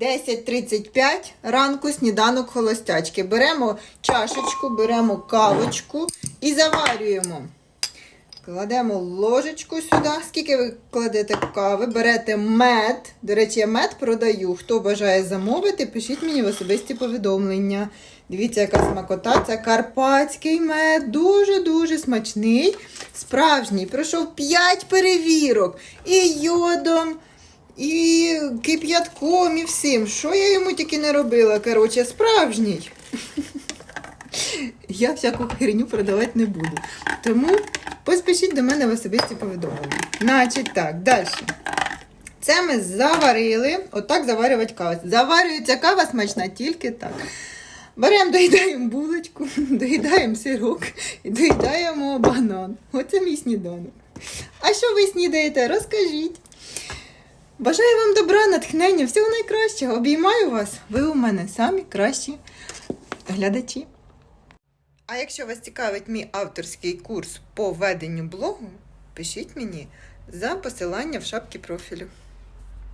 10.35 ранку сніданок холостячки. Беремо чашечку, беремо кавочку і заварюємо. Кладемо ложечку сюди. Скільки ви кладете кави? Берете мед. До речі, я мед продаю. Хто бажає замовити, пишіть мені в особисті повідомлення. Дивіться, яка смакота. Це карпатський мед. Дуже-дуже смачний. Справжній. Пройшов 5 перевірок. І йодом, і кип'ятком, і всім. Що я йому тільки не робила? Коротше, справжній. Я всяку херню продавати не буду. Тому поспішіть до мене в особисті повідомлення. Значить так, далі. Це ми заварили. Отак заварювати каву. Заварюється кава смачна тільки так. Беремо, доїдаємо булочку, доїдаємо сирок і доїдаємо банан. Оце мій сніданок. А що ви снідаєте? Розкажіть. Бажаю вам добра, натхнення, всього найкращого. Обіймаю вас. Ви у мене самі кращі глядачі. А якщо вас цікавить мій авторський курс по веденню блогу, пишіть мені за посилання в шапці профілю.